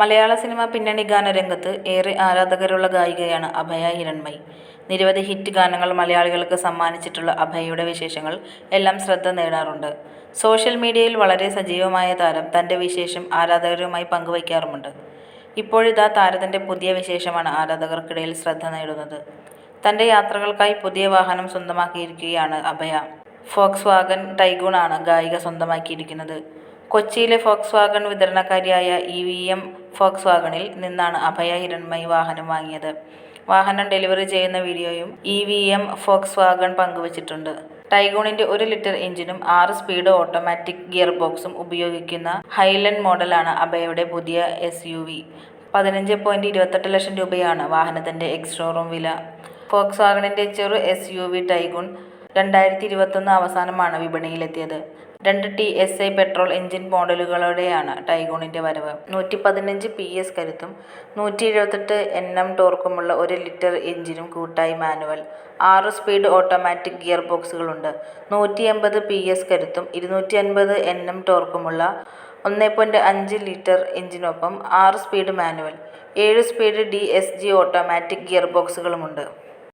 മലയാള cinema പിന്നണി ഗാനരംഗത്ത് ഏറെ ആരാധകരുള്ള ഗായികയാണ് അഭയ ഹിരൺമയി. നിരവധി ഹിറ്റ് ഗാനങ്ങൾ മലയാളികൾക്ക് സമ്മാനിച്ചിട്ടുള്ള അഭയയുടെ വിശേഷങ്ങൾ എല്ലാം ശ്രദ്ധ നേടാറുണ്ട്. സോഷ്യൽ മീഡിയയിൽ വളരെ സജീവമായ താരം തന്റെ വിശേഷം ആരാധകരുമായി പങ്കുവയ്ക്കാറുമുണ്ട്. ഇപ്പോഴിതാ താരത്തിന്റെ പുതിയ വിശേഷമാണ് ആരാധകർക്കിടയിൽ ശ്രദ്ധ നേടുന്നത്. തന്റെ യാത്രകൾക്കായി പുതിയ വാഹനം സ്വന്തമാക്കിയിരിക്കുകയാണ് അഭയ. ഫോക്സ് വാഗൻ ടൈഗൂൺ ആണ് ഗായിക സ്വന്തമാക്കിയിരിക്കുന്നത്. കൊച്ചിയിലെ ഫോക്സ് വാഗൺ വിതരണക്കാരിയായ ഇ വി എം ഫോക്സ് വാഗണിൽ നിന്നാണ് അഭയ ഹിരൺമയി വാഹനം വാങ്ങിയത്. വാഹനം ഡെലിവറി ചെയ്യുന്ന വീഡിയോയും E V M Volkswagen പങ്കുവച്ചിട്ടുണ്ട്. ടൈഗോണിന്റെ ഒരു ലിറ്റർ എഞ്ചിനും ആറ് സ്പീഡ് ഓട്ടോമാറ്റിക് ഗിയർ ബോക്സും ഉപയോഗിക്കുന്ന ഹൈലൻഡ് മോഡലാണ് അഭയയുടെ പുതിയ എസ് യു വി. പതിനഞ്ച് പോയിന്റ് ഇരുപത്തെട്ട് ലക്ഷം രൂപയാണ് വാഹനത്തിന്റെ എക്സ് ഷോറൂം വില. ഫോക്സ് വാഗണിന്റെ ചെറു എസ് യു വി ടൈഗൂൺ രണ്ടായിരത്തി ഇരുപത്തൊന്ന് അവസാനമാണ് വിപണിയിലെത്തിയത്. രണ്ട് T S I petrol engine മോഡലുകളോടെയാണ് ടൈഗോണിന്റെ വരവ്. നൂറ്റി പതിനഞ്ച് പി എസ് കരുത്തും നൂറ്റി എഴുപത്തെട്ട് എൻ എം ടോർക്കുമുള്ള ഒരു ലിറ്റർ എഞ്ചിനും കൂട്ടായി മാനുവൽ, ആറ് സ്പീഡ് ഓട്ടോമാറ്റിക് ഗിയർ ബോക്സുകളുണ്ട് നൂറ്റി എൺപത് പി എസ് കരുത്തും ഇരുന്നൂറ്റി അൻപത് എൻ എം ടോർക്കുമുള്ള ഒന്നേ പോയിന്റ് അഞ്ച് ലിറ്റർ എഞ്ചിനൊപ്പം ആറ് സ്പീഡ് മാനുവൽ, ഏഴ് speed D S G automatic ഗിയർബോക്സുകളുമുണ്ട്.